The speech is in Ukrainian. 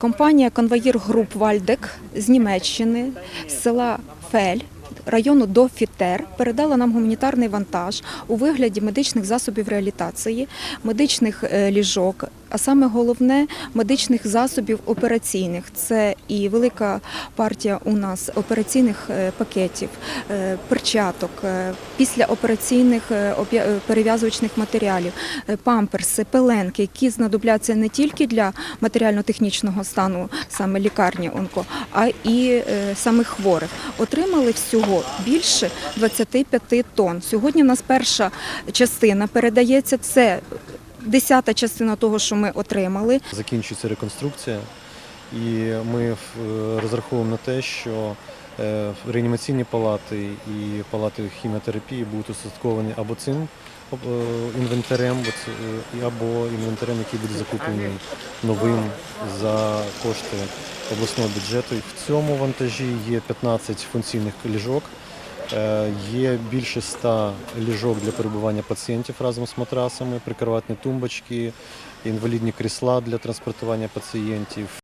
Компанія Конвоїр Груп Вальдек з Німеччини, з села Фель. Району Дофітер передала нам гуманітарний вантаж у вигляді медичних засобів реалітації, медичних е, ліжок, а саме головне медичних засобів операційних. Це і велика партія у нас операційних е, пакетів, е, перчаток, е, післяопераційних перев'язувачних матеріалів, памперси, пеленки, які знадобляться не тільки для матеріально-технічного стану саме лікарні онко, а і самих хворих. Отримали всього більше 25 тонн. Сьогодні в нас перша частина передається. Це десята частина того, що ми отримали. Закінчується реконструкція, і ми е, розраховуємо на те, що е, реанімаційні палати і палати хіміотерапії будуть устатковані або цим е, інвентарем, або інвентарем, який буде закуплений новим за кошти обласного бюджету. В цьому вантажі є 15 функційних ліжок. Е, Є більше ста ліжок для перебування пацієнтів разом з матрасами, прикроватні тумбочки, інвалідні крісла для транспортування пацієнтів.